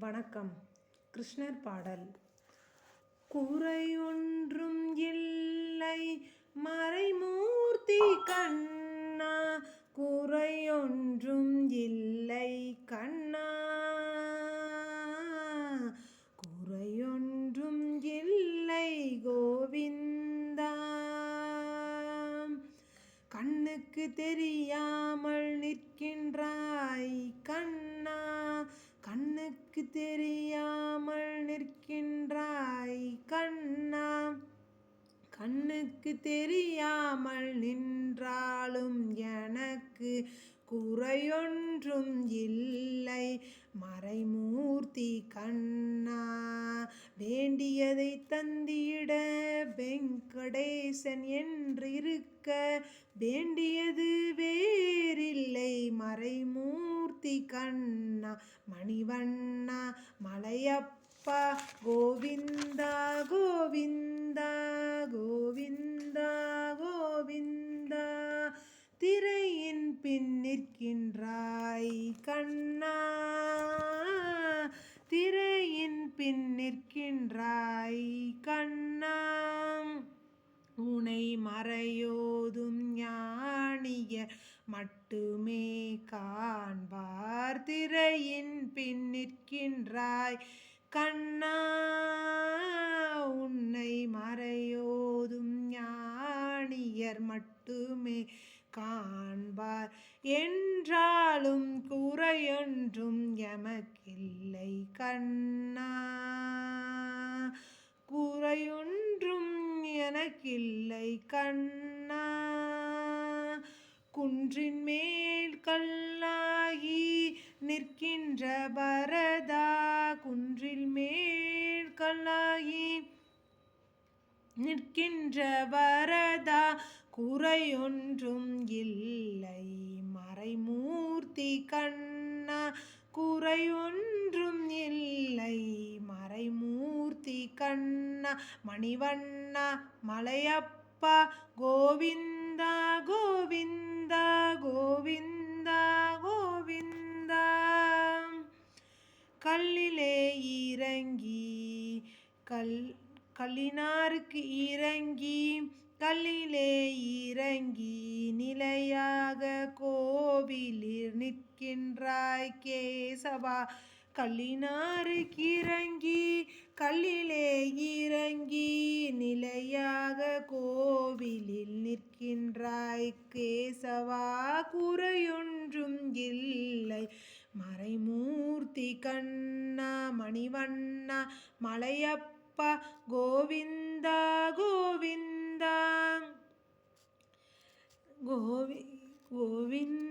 வணக்கம். கிருஷ்ணர் பாடல். குறையொன்றும் இல்லை மறைமூர்த்தி கண்ணா. குறையொன்றும் இல்லை கண்ணா. குறையொன்றும் இல்லை கோவிந்தா. கண்ணுக்கு தெரியாமல் நிற்கின்றாய் கண்ணா. கண்ணுக்கு தெரியாமல் நிற்கின்றாய் கண்ணா. கண்ணுக்கு தெரியாமல் நின்றாலும் எனக்கு குறையொன்றும் இல்லை. மறைமூர்த்தி கண்ணா வேண்டியதை தந்திட வெங்கடேசன் என்றிருக்க வேண்டியது வே மணிவண்ணா மலையப்பா கோவிந்தா கோவிந்தா கோவிந்தா கோவிந்தா. திரையின் பின் நிற்கின்ற மட்டுமே காண்பார் திரையின் பின் நிற்கின்றாய். கண்ணா உன்னை மறையோதும் ஞானியர் மட்டுமே காண்பார். என்றாலும் குறையொன்றும் எமக்கில்லை கண்ணா. குறையொன்றும் எனக்கில்லை கண்ணா. குன்றின் மேல் கல்லாகி நிற்கின்ற பரதா குன்றில் மேல் கல்லாகி நிற்கின்ற வரதா குறையொன்றும் இல்லை. மறைமூர்த்தி கண்ணா குறையொன்றும் இல்லை. மறைமூர்த்தி கண்ணா மணிவண்ணா மலையப்பா கோவிந்தா கோவிந்தா கோவிந்தா கோவிந்தா கோவிந்தா கல்லிலே இறங்கி கல் கல்லினாருக்கு இறங்கி கல்லிலே இறங்கி நிலையாக கோவிலில் நிற்கின்றாய் கேசவா கல்லினாருக்கு இறங்கி கல்லிலே நிற்கின்றாய் கேசவா குறையொன்றும் இல்லை. மறைமூர்த்தி கண்ணா மணிவண்ணா மலையப்பா கோவிந்தா கோவிந்தா. கோவி கோவிந்த்.